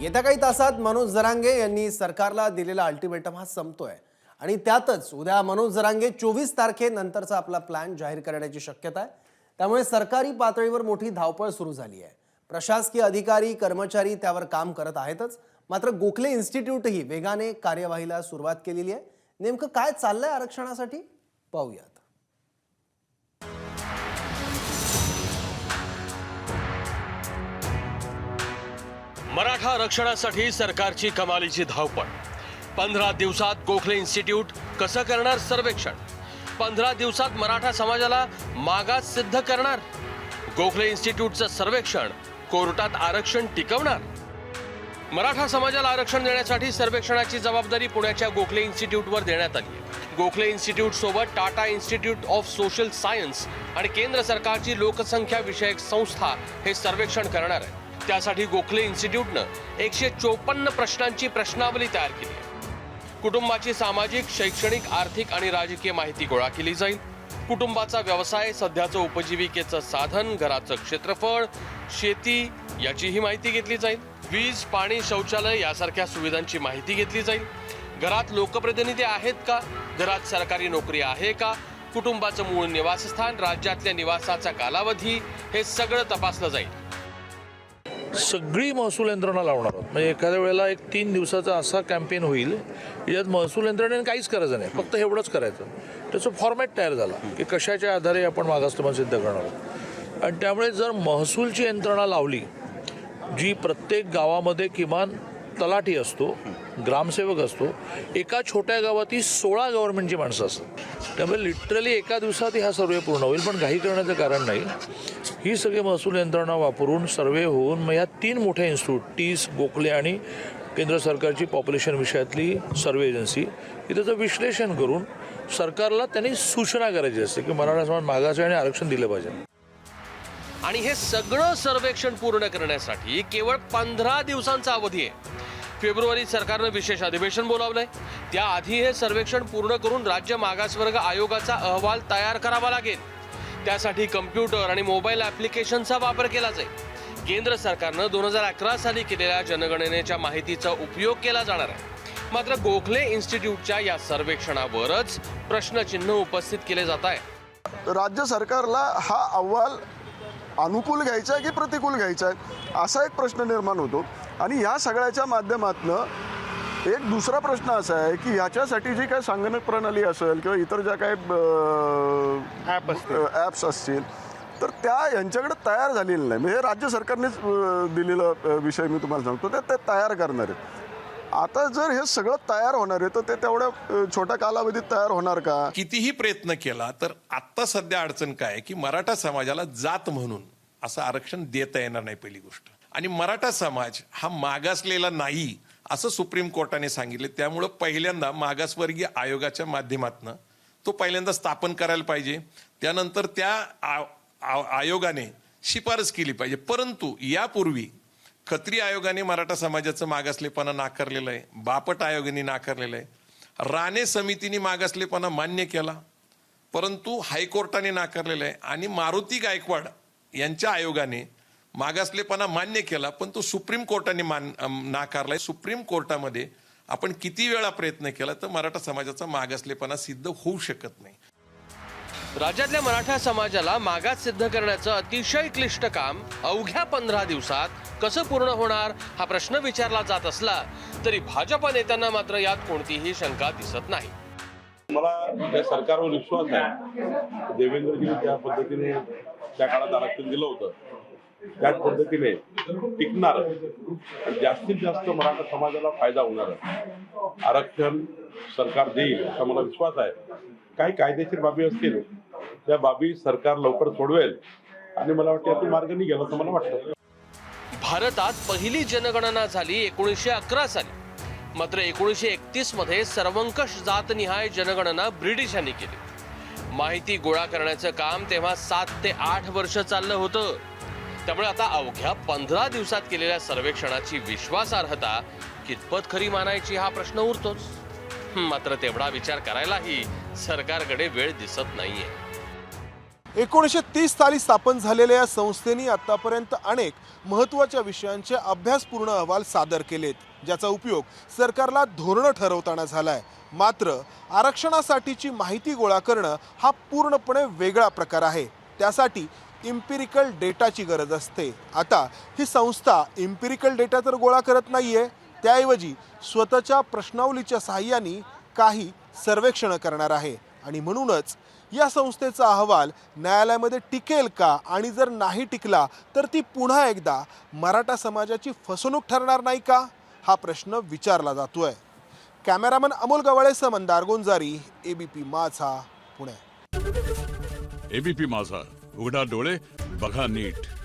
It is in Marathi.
येत्या काही तासात मनोज जरांगे यांनी सरकारला दिलेला अल्टिमेटम हा संपतोय. आणि त्यातच उद्या मनोज जरांगे चोवीस तारखेनंतरचा आपला प्लॅन जाहीर करण्याची शक्यता आहे. त्यामुळे सरकारी पातळीवर मोठी धावपळ सुरू झाली आहे. प्रशासकीय अधिकारी कर्मचारी त्यावर काम करत आहेतच. मात्र गोखले इन्स्टिट्यूटही वेगाने कार्यवाहीला सुरुवात केलेली आहे. नेमकं काय चाललंय आरक्षणासाठी? पाहूयात. मराठा आरक्षणासाठी सरकारची कमालीची धावपळ. पंधरा दिवसात गोखले इन्स्टिट्यूट कसं करणार सर्वेक्षण? पंधरा दिवसात मराठा समाजाला मागास सिद्ध करणार? गोखले इन्स्टिट्यूटचं सर्वेक्षण कोर्टात आरक्षण टिकवणार? मराठा समाजाला आरक्षण देण्यासाठी सर्वेक्षणाची जबाबदारी पुण्याच्या गोखले इन्स्टिट्यूटवर देण्यात आली गोखले इन्स्टिट्यूट सोबत Tata institute of social science आणि केंद्र सरकारची लोकसंख्या विषयक संस्था हे सर्वेक्षण करणार आहे. त्यासाठी गोखले इन्स्टिट्यूटनं एकशे चोपन्न प्रश्नांची प्रश्नावली तयार केली आहे. कुटुंबाची सामाजिक शैक्षणिक आर्थिक आणि राजकीय माहिती गोळा केली जाईल. कुटुंबाचा व्यवसाय सध्याचं उपजीविकेचं साधन घराचं क्षेत्रफळ शेती याचीही माहिती घेतली जाईल. वीज पाणी शौचालय यासारख्या सुविधांची माहिती घेतली जाईल. घरात लोकप्रतिनिधी आहेत का? घरात सरकारी नोकरी आहे का? कुटुंबाचं मूळ निवासस्थान राज्यातल्या निवासाचा कालावधी हे सगळं तपासलं जाईल. सगळी महसूल यंत्रणा लावणार आहोत. म्हणजे एखाद्या वेळेला एक तीन दिवसाचा असा कॅम्पेन होईल यात महसूल यंत्रणेने काहीच करायचं नाही. फक्त एवढंच करायचं. त्याचं फॉर्मॅट तयार झाला की कशाच्या आधारे आपण मागासलेपण सिद्ध करणार आहोत. आणि त्यामुळे जर महसूलची यंत्रणा लावली जी प्रत्येक गावामध्ये किमान तलाठी असतो ग्रामसेवक असतो एका छोट्या गावात सोळा गव्हर्नमेंटची माणसं असतात. त्यामुळे लिटरली एका दिवसात हा सर्वे पूर्ण होईल पण घाई करण्याचं कारण नाही. ही सगळी महसूल यंत्रणा वापरून सर्वे होऊन मग या तीन मोठ्या इन्स्टिट्यूट टीस गोखले आणि केंद्र सरकारची पॉप्युलेशन विषयातली सर्वे एजन्सी की त्याचं विश्लेषण करून सरकारला त्यांनी सूचना करायची असते की मराठा समाज मागास आणि आरक्षण दिलं पाहिजे. आणि हे सगळं सर्वेक्षण पूर्ण करण्यासाठी केवळ पंधरा दिवसांचा अवधी आहे. फेब्रुवारी सरकारनं विशेष अधिवेशन बोलावलंय. त्याआधी हे सर्वेक्षण पूर्ण करून राज्य मागासवर्ग आयोगाचा अहवाल तयार करावा लागेल. त्यासाठी कम्प्युटर आणि मोबाईल ॲप्लिकेशनचा वापर केला जाईल केंद्र सरकारनं दोन हजार अकरा साली केलेल्या जनगणनेच्या माहितीचा उपयोग केला जाणार आहे. मात्र गोखले इन्स्टिट्यूटच्या या सर्वेक्षणावरच प्रश्नचिन्ह उपस्थित केले जात आहे. राज्य सरकारला हा अहवाल अनुकूल घ्यायचा आहे की प्रतिकूल घ्यायचा आहे? असा एक प्रश्न निर्माण होतो. आणि या सगळ्याच्या माध्यमातनं एक दुसरा प्रश्न असा आहे की ह्याच्यासाठी जी काय संगणक प्रणाली असेल किंवा इतर ज्या काय ॲप ॲप्स असतील. तर त्या यांच्याकडे तयार झालेलं नाही म्हणजे राज्य सरकारनेच दिलेला विषय मी तुम्हाला सांगतो. ते ते तयार करणार आहेत. आता जर हे सगळं तयार होणार आहे तर ते तेवढ्या छोट्या कालावधीत तयार होणार का? कितीही प्रयत्न केला तर आत्ता सध्या अडचण काय आहे की मराठा समाजाला जात म्हणून असं आरक्षण देता येणार नाही पहिली गोष्ट. आणि मराठा समाज हा मागासलेला नाही असं सुप्रीम कोर्टाने सांगितले. त्यामुळं पहिल्यांदा मागासवर्गीय आयोगाच्या माध्यमातनं तो पहिल्यांदा स्थापन करायला पाहिजे. त्यानंतर त्या आ- आ- आयोगाने शिफारस केली पाहिजे. परंतु यापूर्वी खत्री आयोगाने मराठा समाजाचं मागासलेपणा नाकारलेलं आहे बापट आयोगाने नाकारलेलं आहे. राणे समितीने मागासलेपणा मान्य केला परंतु हायकोर्टाने नाकारलेलं आहे. आणि मारुती गायकवाड यांच्या आयोगाने मागासलेपणा मान्य केला पण तो सुप्रीम कोर्टाने मान अम, नाकारलाय. सुप्रीम कोर्टामध्ये आपण किती वेळा प्रयत्न केला तर मराठा समाजाचा मागासलेपणा सिद्ध होऊ शकत नाही. राज्यातल्या मराठा समाजाला मागास सिद्ध करण्याचं अतिशय क्लिष्ट काम अवघ्या पंधरा दिवसात कसं पूर्ण होणार हा प्रश्न विचारला जात असला तरी भाजप नेत्यांना मात्र यात कोणतीही शंका दिसत नाही. मला त्या सरकारवर विश्वास आहे. देवेंद्रजीने ज्या पद्धतीने त्या काळात आरक्षण दिलं होतं त्याच पद्धतीने टिकणार जास्तीत जास्त मराठा समाजाला फायदा होणार आरक्षण सरकार देईल असा मला विश्वास आहे. काही कायदेशीर बाबी असतील त्या बाबी सरकार लवकर सोडवेल आणि मला वाटतं यातून मार्ग निघेल असं मला वाटतं. भारतात पहिली जनगणना झाली एकोणीसशे अकरा साली. मात्र एकोणीसशे एकतीसमध्ये सर्वंकष जातनिहाय जनगणना ब्रिटिशांनी केली. माहिती गोळा करण्याचं काम तेव्हा सात ते आठ वर्ष चाललं होतं. त्यामुळे आता अवघ्या पंधरा दिवसात केलेल्या सर्वेक्षणाची विश्वासार्हता कितपत खरी मानायची हा प्रश्न उरतोच. मात्र तेवढा विचार करायलाही सरकारकडे वेळ दिसत नाहीये. एकोणीसशे तीस साली स्थापन झालेल्या या संस्थेने आतापर्यंत अनेक महत्त्वाच्या विषयांचे अभ्यासपूर्ण अहवाल सादर केलेत ज्याचा उपयोग सरकारला धोरणं ठरवताना झालाय. मात्र आरक्षणासाठीची माहिती गोळा करणं हा पूर्णपणे वेगळा प्रकार आहे. त्यासाठी इम्पिरिकल डेटाची गरज असते. आता ही संस्था इम्पिरिकल डेटा तर गोळा करत नाही आहे त्याऐवजी स्वतःच्या प्रश्नावलीच्या सहाय्याने काही सर्वेक्षणं करणार आहे. आणि म्हणूनच या संस्थेचा अहवाल न्यायालयामध्ये टिकेल का आणि जर नाही टिकला तर ती पुन्हा एकदा मराठा समाजाची फसवणूक ठरणार नाही का? हा प्रश्न विचारला जातोय. कॅमेरामन अमोल गवाळेसह मंदार गोंजारी एबीपी माझा पुणे. एबीपी माझा. उघडा डोळे बघा नीट.